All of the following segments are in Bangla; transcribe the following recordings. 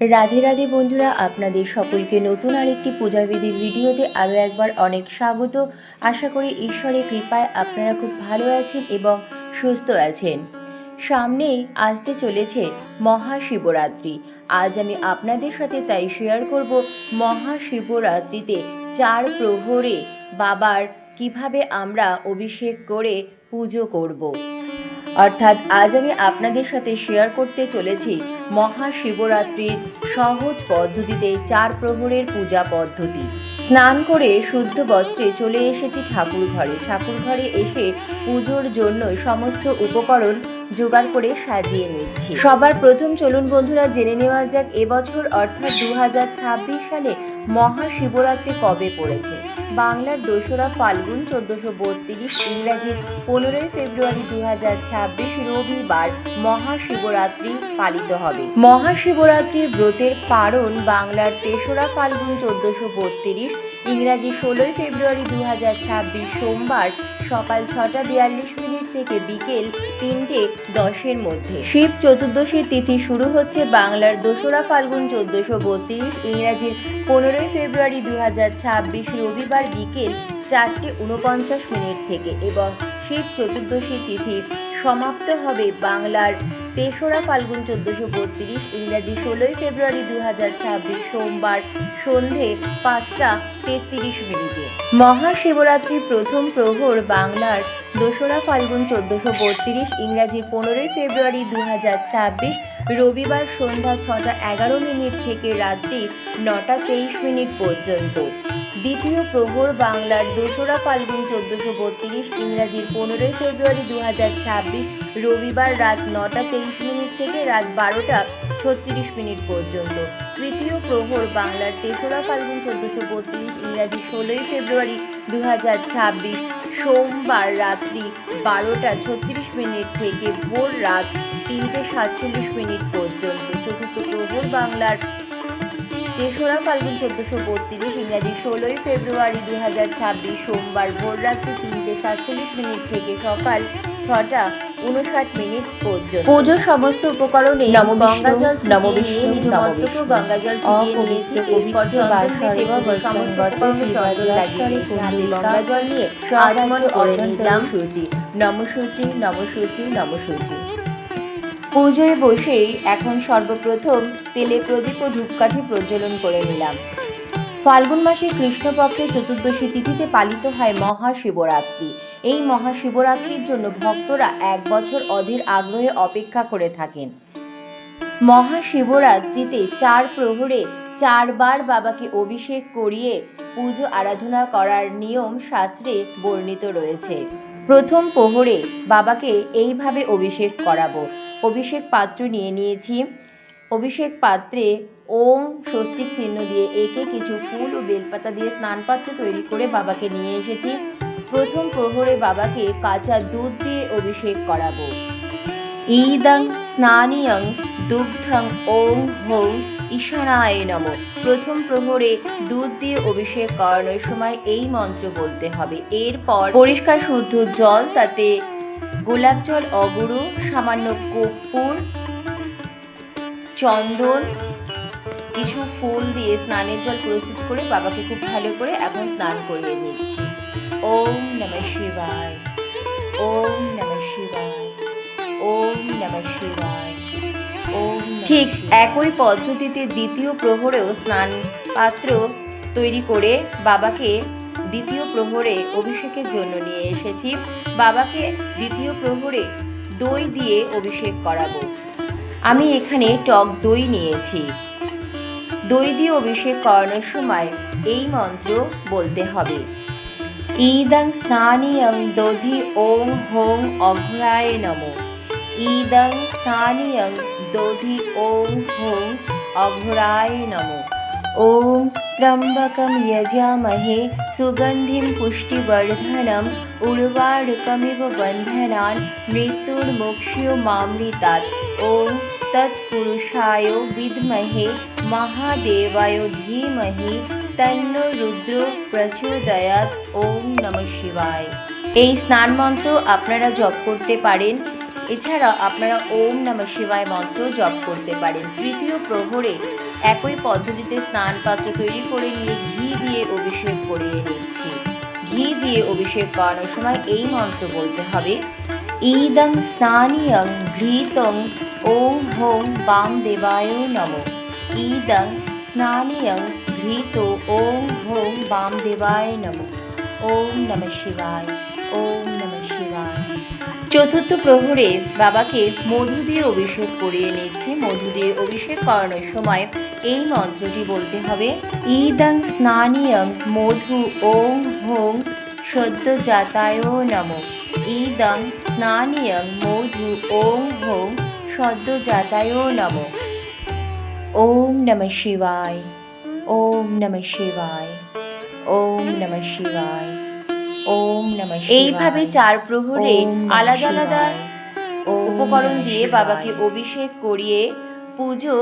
রাধে রাধে বন্ধুরা, আপনাদের সকলকে নতুন আরেকটি পূজাবিধির ভিডিওতে আরও একবার অনেক স্বাগত। আশা করি ঈশ্বরের কৃপায় আপনারা খুব ভালো আছেন এবং সুস্থ আছেন। সামনেই আসতে চলেছে মহাশিবরাত্রি। আজ আমি আপনাদের সাথে তাই শেয়ার করব মহাশিবরাত্রিতে চার প্রহরে বাবার কীভাবে আমরা অভিষেক করে পুজো করব। অর্থাৎ আজ আমি আপনাদের সাথে শেয়ার করতে চলেছি মহাশিবরাত্রির সহজ পদ্ধতিতে চার প্রহরের পূজা পদ্ধতি। স্নান করে শুদ্ধ বস্ত্রে চলে এসেছি ঠাকুর ঘরে। ঠাকুর ঘরে এসে পুজোর জন্য সমস্ত উপকরণ জোগাড় করে সাজিয়ে নিচ্ছি। সবার প্রথম চলুন বন্ধুরা, জেনে নেওয়া যাক এবছর অর্থাৎ দু হাজার ছাব্বিশ সালে মহাশিবরাত্রি কবে পড়েছে। বাংলার দোসরা ফাল্গুন চোদ্দশো বত্রিশ ইংরাজি পনেরোই ফেব্রুয়ারি দু হাজার ছাব্বিশ রবিবার মহাশিবরাত্রি পালিত হবে। মহাশিবরাত্রির ব্রতের কারণ বাংলার তেসরা ফাল্গুন চোদ্দশো বত্রিশ ইংরাজি ষোলোই ফেব্রুয়ারি দু হাজার ছাব্বিশ সোমবার সকাল ছটা বিয়াল্লিশ মিনিট থেকে বিকেল তিনটে দশের মধ্যে। শিব চতুর্দশীর তিথি শুরু হচ্ছে বাংলার দোসরা ফাল্গুন চোদ্দশো বত্রিশ। ইংরাজির পনেরোই ফেব্রুয়ারি দু হাজার ছাব্বিশ রবিবার বিকেল চারটে উনপঞ্চাশ মিনিট থেকে এবং শিব চতুর্দশী তিথি সমাপ্ত হবে বাংলার তেসরা ফাল্গুন চোদ্দশো বত্রিশ। ইংরাজি ষোলোই ফেব্রুয়ারি দু হাজার ছাব্বিশ সোমবার সন্ধে পাঁচটা তেত্রিশ মিনিটে। মহাশিবরাত্রি প্রথম প্রহর বাংলার দোসরা ফাল্গুন চোদ্দশো বত্রিশ ইংরাজির পনেরোই ফেব্রুয়ারি দু হাজার ছাব্বিশ রবিবার সন্ধ্যা ছটা এগারো মিনিট থেকে রাত্রি নটা তেইশ মিনিট পর্যন্ত। দ্বিতীয় প্রহর বাংলার দোসরা ফাল্গুন চোদ্দশো বত্রিশ ইংরাজির পনেরোই ফেব্রুয়ারি দু হাজার ছাব্বিশ রবিবার রাত নটা তেইশ মিনিট থেকে রাত বারোটা ছত্রিশ মিনিট পর্যন্ত। তৃতীয় প্রহর বাংলার তেসরা ফাল্গুন চোদ্দশো বত্রিশ ইংরাজি ষোলোই ফেব্রুয়ারি দু হাজার ছাব্বিশ সোমবার রাত্রি বারোটা ছত্রিশ মিনিট থেকে ভোর রাত তিনটে সাতচল্লিশ মিনিট পর্যন্ত। চতুর্থ প্রহর বাংলার তেসরা ফাল্গুন চোদ্দশো বত্রিশ ইংরাজি ষোলোই ফেব্রুয়ারি দু হাজার ছাব্বিশ সোমবার ভোররাত্রি তিনটে সাতচল্লিশ মিনিট থেকে সকাল ছটা উনষাট মিনিট পর্যন্ত। পুজোর সমস্ত উপকরণে ছিটিয়ে নিয়েছি এরপর সমস্ত উপকরণে লাগিয়ে নিয়েছি জল নিয়ে আচমন করে নিলাম সূচি নম সূচি নম সূচি নম সূচি। পুজোয় বসেই এখন সর্বপ্রথম তেলে প্রদীপ ও ধূপকাঠি প্রজ্বলন করে নিলাম। ফাল্গুন মাসে কৃষ্ণপক্ষের চতুর্দশী তিথিতে পালিত হয় মহাশিবরাত্রি। এই মহাশিবরাত্রির জন্য ভক্তরা এক বছর অধীর আগ্রহে অপেক্ষা করে থাকেন। মহাশিবরাত্রিতে চার প্রহরে চারবার বাবাকে অভিষেক করিয়ে পুজো আরাধনা করার নিয়ম শাস্ত্রে বর্ণিত রয়েছে। প্রথম প্রহরে বাবাকে এইভাবে অভিষেক করাবো। অভিষেক পাত্র নিয়ে নিয়েছি। অভিষেক পাত্রে ওম, স্বস্তিক চিহ্ন দিয়ে একে কিছু ফুল ও বেলপাতা দিয়ে স্নানপাত্র তৈরি করে বাবাকে নিয়ে এসেছি। প্রথম প্রহরে বাবাকে কাঁচা দুধ দিয়ে অভিষেক করাবো। ঈদং স্নানিয়ং দুগ্ধং ওং হোং ঈশানায় নম। প্রথম প্রহরে দুধ দিয়ে অভিষেক করানোর সময় এই মন্ত্র বলতে হবে। এরপর পরিষ্কার শুদ্ধ জল, তাতে গোলাপ জল অগুরু সামান্য কর্পূর, চন্দন, কিছু ফুল দিয়ে স্নানের জল প্রস্তুত করে বাবাকে খুব ভালো করে এখন স্নান করিয়ে দিচ্ছি ওম নমঃ শিবায় ওম নমঃ শিবায় ওম নমঃ শিবায় ওম ঠিক একই পদ্ধতিতে দ্বিতীয় প্রহরেও স্নান পাত্র তৈরি করে বাবাকে দ্বিতীয় প্রহরে অভিষেকের জন্য নিয়ে এসেছি। বাবাকে দ্বিতীয় প্রহরে দই দিয়ে অভিষেক করাবো। আমি এখানে টক দই নিয়েছি। দই দিয়ে অভিষেক করানোর সময় এই মন্ত্র বলতে হবে। ईदं स्नानीयं दोधि ॐ हों अघुराय नमो। ईदं स्नानीयं दोधि ॐ हों अघुराय नमो। ॐ त्र्यम्बकं यजामहे सुगन्धिं पुष्टिवर्धनम् उर्वारुकमिव बन्धनान् मृत्युर्मुक्ष्युमामृतात् ॐ तत्पुरुषाय विद्महे महादेवाय धीमहि তন্ন রুদ্র প্রচোদয়াৎ ওম নমঃ শিবায়। এই স্নান মন্ত্র আপনারা জপ করতে পারেন। এছাড়া আপনারা ওম নমঃ শিবায় মন্ত্র জপ করতে পারেন। তৃতীয় প্রহরে একই পদ্ধতিতে স্নান পাত্র তৈরি করে নিয়ে ঘি দিয়ে অভিষেক করিয়ে নিচ্ছি। ঘি দিয়ে অভিষেক করানোর সময় এই মন্ত্র বলতে হবে ইদং স্নানীয়ং ঘৃতং ওং হোং বাম দেবায় নম। ইদং স্নানীয়ং ঘৃত ওং হোং বাম দেবায় নম ওম নমঃ শিবায় ওম নমঃ শিবায় চতুর্থ প্রহরে বাবাকে মধু দিয়ে অভিষেক করিয়ে নিচ্ছে। মধু দিয়ে অভিষেক করানোর সময় এই মন্ত্রটি বলতে হবে ইদং স্নানীয়ং মধু ওং হোং সদ্য জাতায় নম। ইদং স্নানীয়ং মধু ওং হোং সদ্য জাতায় নম। ওম নমঃ শিবায় ওম নমঃ শিবায় ওম নমঃ শিবায় ওম নমঃ এইভাবে চার প্রহরে আলাদা আলাদা উপকরণ দিয়ে বাবাকে অভিষেক করিয়ে পুজো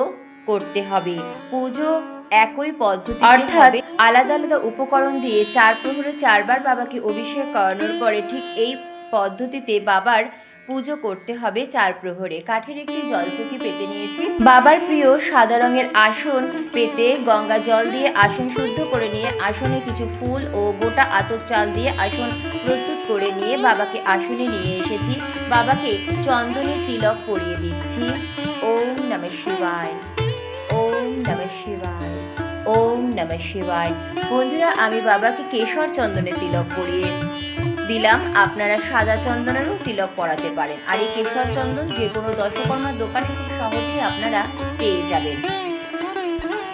করতে হবে। পুজো একই পদ্ধতি অর্থাৎ আলাদা আলাদা উপকরণ দিয়ে চার প্রহরে চারবার বাবাকে অভিষেক করানোর পরে ঠিক এই পদ্ধতিতে বাবার পুজো করতে হবে চার প্রহরে। কাঠের একটি জলচকি পেতে নিয়েছি। বাবার প্রিয় সাদা রঙের আসন পেতে গঙ্গা জল দিয়ে আসন শুদ্ধ করে নিয়ে, আসনে কিছু ফুল ও গোটা আতর চাল দিয়ে আসন প্রস্তুত করে নিয়ে বাবাকে আসনে নিয়ে এসেছি। বাবাকে চন্দনের তিলক পরিয়ে দিচ্ছি। ওম নমঃ শিবায়। ওম নমঃ শিবায়। ওম নমঃ শিবায়। বন্ধুরা, আমি বাবাকে কেশর চন্দনের তিলক পরিয়ে দিলাম, আপনারা সাদা চন্দনেরও তিলক পরাতে পারেন। আর এই কেশর চন্দন যে কোনো দশকর্মার দোকানে খুব সহজেই আপনারা পেয়ে যাবেন।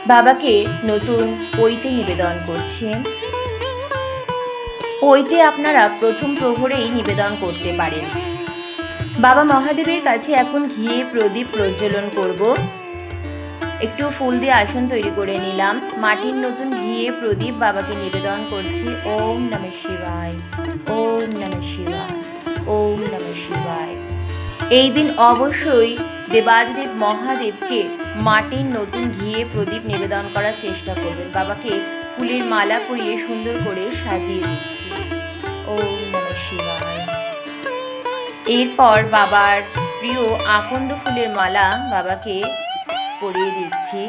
বাবাকে নতুন পৈতে নিবেদন করছেন পৈতে আপনারা প্রথম প্রহরেই নিবেদন করতে পারেন। বাবা মহাদেবের কাছে এখন ঘিয়ে প্রদীপ প্রজ্বলন করব। একটু ফুল দিয়ে আসন তৈরি করে নিলাম। মাটির নতুন ঘিয়ে প্রদীপ বাবাকে নিবেদন করছি। ওম নমঃ শিবায়, ওম নমঃ শিবায়, ওম নমঃ শিবায়। এই দিন অবশ্যই দেবাদিদেব মহাদেবকে মাটির নতুন ঘিয়ে প্রদীপ নিবেদন করার চেষ্টা করবেন। বাবাকে ফুলের মালা পরিয়ে সুন্দর করে সাজিয়ে দিচ্ছি। ওম নমঃ শিবায়। এরপর বাবার প্রিয় আকন্দ ফুলের মালা বাবাকে পরিয়ে দিচ্ছি।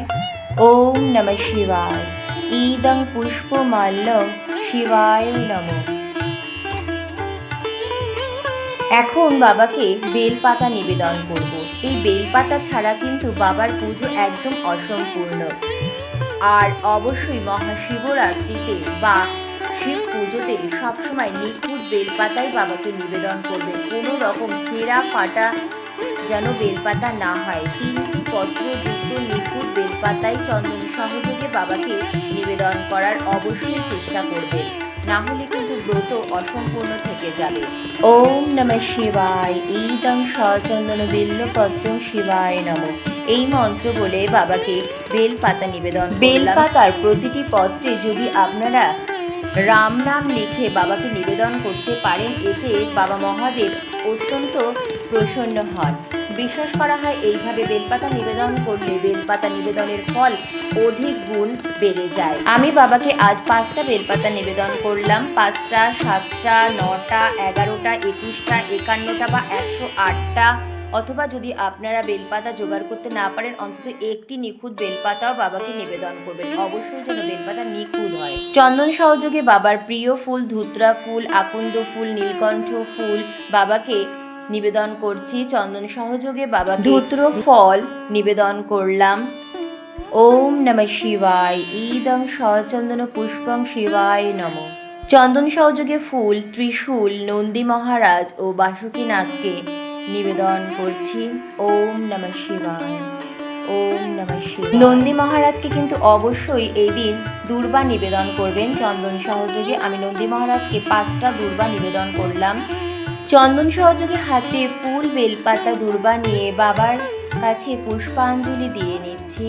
ওম নমঃ শিবায়। ইদং পুষ্পমাল্যম শিবায় নম। এখন বাবাকে বেলপাতা নিবেদন করব। এই বেলপাতা ছাড়া কিন্তু বাবার পুজো একদম অসম্পূর্ণ। আর অবশ্যই মহাশিবরাত্রিতে বা শিব পুজোতে সবসময় নিখুঁত বেলপাতাই বাবাকে নিবেদন করবে। কোনো রকম ছেঁড়া ফাটা যেন বেলপাতা না হয়। তিনটি পত্রযুক্ত নিখুঁত বেলপাতাই চন্দন সহযোগে বাবাকে নিবেদন করার অবশ্যই চেষ্টা করবেন। না হলে কিন্তু ব্রত অসম্পূর্ণ থেকে যাবে। ওম নমঃ শিবায়। ইদং সচন্দন বিল্লপত্র শিবায় নম। এই মন্ত্র বলে বাবাকে বেলপাতা নিবেদন বেলপাতার প্রতিটি পত্রে যদি আপনারা রাম নাম লিখে বাবাকে নিবেদন করতে পারেন এতে বাবা মহাদেব অত্যন্ত প্রসন্ন হন। বিশ্বাস করা হয়, এইভাবে বেলপাতা নিবেদন করলে বেলপাতা নিবেদনের ফল অধিক গুণ বেড়ে যায়। আমি বাবাকে আজ পাঁচটা বেলপাতা নিবেদন করলাম। পাঁচটা, সাতটা, নটা, এগারোটা, একুশটা, একান্নটা বা একশো আটটা। অথবা যদি আপনারা বেলপাতা জোগাড় করতে না পারেন, অন্তত একটি নিখুঁত বেলপাতাও বাবাকে নিবেদন করবেন। অবশ্যই যেন বেলপাতা নিখুঁত হয়। চন্দন সহযোগে বাবার প্রিয় ফুল, ধুতরা ফুল, আকন্দ ফুল, নীলকণ্ঠ ফুল বাবাকে নিবেদন করছি চন্দন সহযোগে বাবা ধুত্র ফল নিবেদন করলাম। ওম নমঃ শিবায় ইদং সচন্দন পুষ্পং শিবায় নম। চন্দন সহযোগে ফুল ত্রিশূল নন্দী মহারাজ ও বাসুকীনাথকে নিবেদন করছি। ওম নমঃ শিবায় ওম নমঃ শিবায়। নন্দী মহারাজকে কিন্তু অবশ্যই এই দিন দুর্বা নিবেদন করবেন। চন্দন সহযোগে আমি নন্দী মহারাজকে পাঁচটা দুর্বা নিবেদন করলাম। চন্দন সহযোগে হাতে ফুল, বেলপাতা, দুর্বা নিয়ে বাবার কাছে পুষ্পাঞ্জলি দিয়ে নিচ্ছি।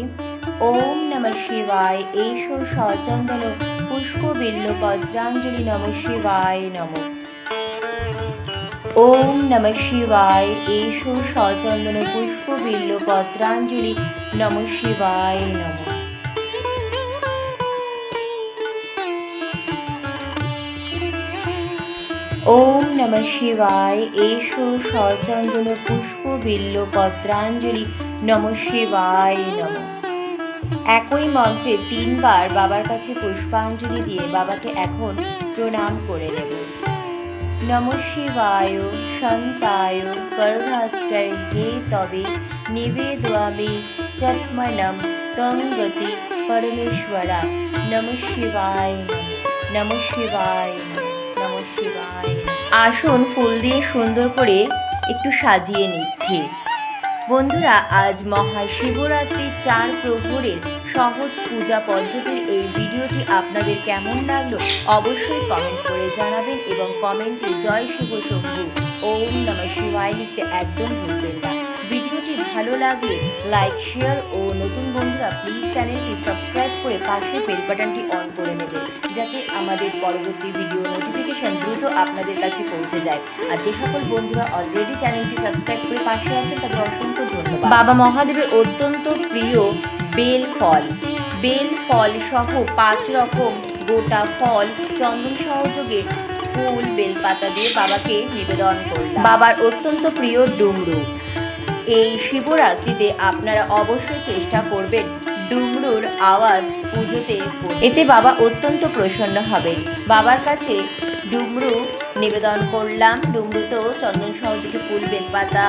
ওম নমঃ শিবায়, এসো সচন্দন পুষ্প বিল্ল পদ্রাঞ্জলি নম শিবায় নম। ওম নমঃ শিবায়, এসো সচন্দন পুষ্প বিল্ল পত্রাঞ্জলি নম শিবায় নম। ওম নম শিবায়। এসো সচন্দন পুষ্প বিল্ল পত্রাঞ্জলি নম শিবায় নম। একই মন্ত্রে তিনবার বাবার কাছে পুষ্পাঞ্জলি দিয়ে বাবাকে এখন প্রণাম করে নেব। নম শিবায় সন্তায় করভাত্রয় হে তবে নিবেদয়ামি চত্মনম তঙ্গতি পরমেশ্বরা। নম শিবায়। নম শিবায় নমঃ। আসুন, ফুল দিয়ে সুন্দর করে একটু সাজিয়ে নিচ্ছি। বন্ধুরা, আজ মহাশিবরাত্রির চার প্রহরের সহজ পূজা পদ্ধতির এই ভিডিওটি আপনাদের কেমন লাগল অবশ্যই কমেন্ট করে জানাবেন এবং কমেন্টে জয় শুভ শম্ভু। ওম নম শিবায়। লিখতে একদম ভুলবেন না। ভিডিওটি ভালো লাগলে লাইক, শেয়ার ও নতুন বন্ধুরা প্লিজ চ্যানেলটি সাবস্ক্রাইব করে পাশে বেল বাটনটি অন করে নেবে, যাতে আমাদের পরবর্তী ভিডিও নোটিফিকেশন দ্রুত আপনাদের কাছে পৌঁছে যায়। আর যে সকল বন্ধুরা অলরেডি চ্যানেলটি সাবস্ক্রাইব করে পাশে আছেন, তাদের অসংখ্য ধন্যবাদ। বাবা মহাদেবের অত্যন্ত প্রিয় বেল ফল। বেল ফল সহ পাঁচ রকম গোটা ফল চন্দন সহযোগে ফুল, বেলপাতা দিয়ে বাবাকে নিবেদন করলাম। বাবার অত্যন্ত প্রিয় ডুমরু। এই শিবরাত্রিতে আপনারা অবশ্যই চেষ্টা করবেন ডুমরুর আওয়াজ পুজোতে এতে বাবা অত্যন্ত প্রসন্ন হবেন। বাবার কাছে ডুমরু নিবেদন করলাম। ডুমরুতেও চন্দন সহযোগে ফুল বেলপাতা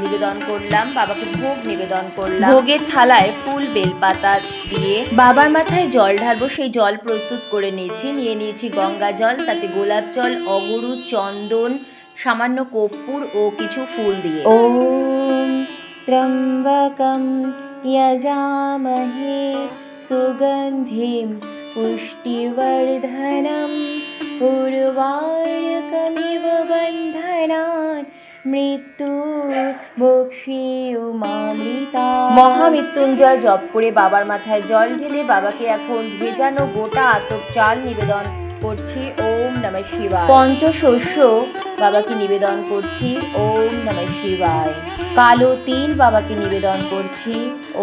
নিবেদন করলাম। বাবাকে ভোগ নিবেদন করলাম। ভোগের থালায় ফুল বেলপাতা দিয়ে বাবার মাথায় জল ঢালবো, সেই জল প্রস্তুত করে নিয়েছি। নিয়ে নিয়েছি গঙ্গা জল, তাতে গোলাপ জল অগরু চন্দন সামান্য কর্পূর ও কিছু ফুল দিয়ে ওম ত্রম্বকম यजामहे सुगन्धिं पुष्टिवर्धनम् उर्वारुकमिव बन्धनान् মৃত্যু মামৃতা মহামৃত্যুঞ্জয় জপ করে বাবার মাথায় জল ঢেলে বাবাকে এখন ভেজানো গোটা আতপ চাল নিবেদন করছি ওম নম শিবায়। পঞ্চশস্য বাবাকে নিবেদন করছি ওম নম শিবায়। কালো তিল বাবাকে নিবেদন করছি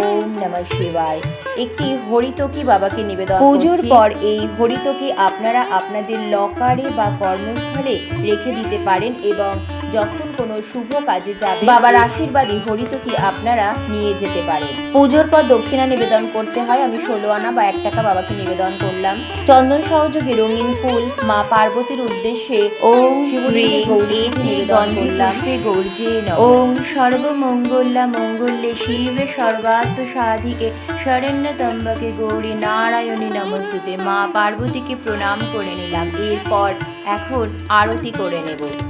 ওম নম শিবায়। একটি হরিতকি বাবাকে নিবেদন পুজোর পর এই হরিতকি আপনারা আপনাদের লকারে বা কর্মস্থলে রেখে দিতে পারেন এবং যখন কোনো শুভ কাজে যাবে বাবার আশীর্বাদে হরিতকি আপনারা নিয়ে যেতে পারেন? পুজোর পর দক্ষিণা নিবেদন করতে হয় আমি ষোলো আনা বা এক টাকা বাবাকে নিবেদন করলাম। চন্দন সহযোগে রঙিন ফুল মা পার্বতীর উদ্দেশ্যে ওম শিবলিঙ্গে গৌরী নিবেদন করলাম। গৌরজে ওম সর্বমঙ্গলা মঙ্গলে শিবে সর্বাত্ম সাধিকে শরণ্য তম্বকে গৌরী নারায়ণী নমস্তুতে মা পার্বতীকে প্রণাম করে নিলাম। এরপর এখন আরতি করে নেব।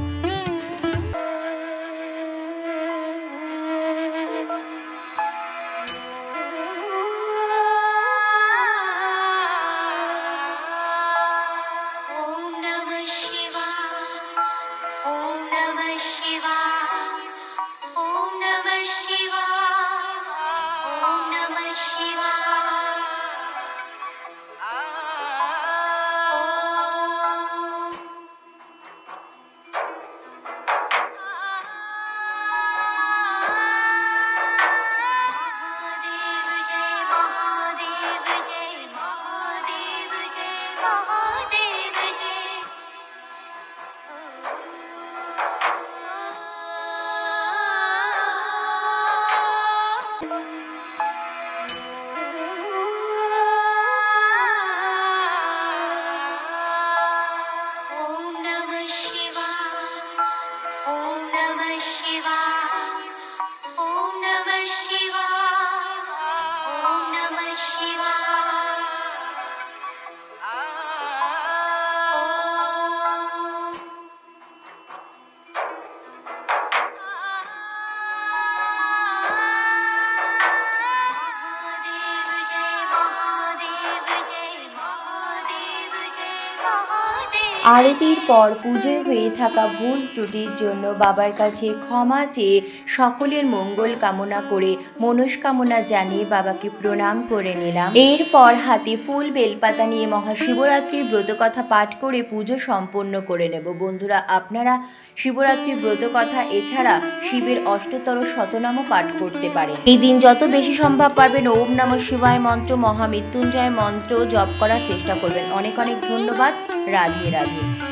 আরতির পর পুজোয় হয়ে থাকা ভুল ত্রুটির জন্য বাবার কাছে ক্ষমা চেয়ে সকলের মঙ্গল কামনা করে মনস্কামনা জানিয়ে বাবাকে প্রণাম করে নিলাম। এরপর হাতে ফুল, বেলপাতা নিয়ে মহাশিবরাত্রির ব্রতকথা পাঠ করে পুজো সম্পন্ন করে নেব। বন্ধুরা, আপনারা শিবরাত্রির ব্রতকথা এছাড়া শিবের অষ্টতর শতনামও পাঠ করতে পারেন। এই দিন যত বেশি সম্ভব পারবেন ওম নম শিবায় মন্ত্র মহামৃত্যুঞ্জয় মন্ত্র জপ করার চেষ্টা করবেন। অনেক অনেক ধন্যবাদ। রাধে রাধে। Thank you.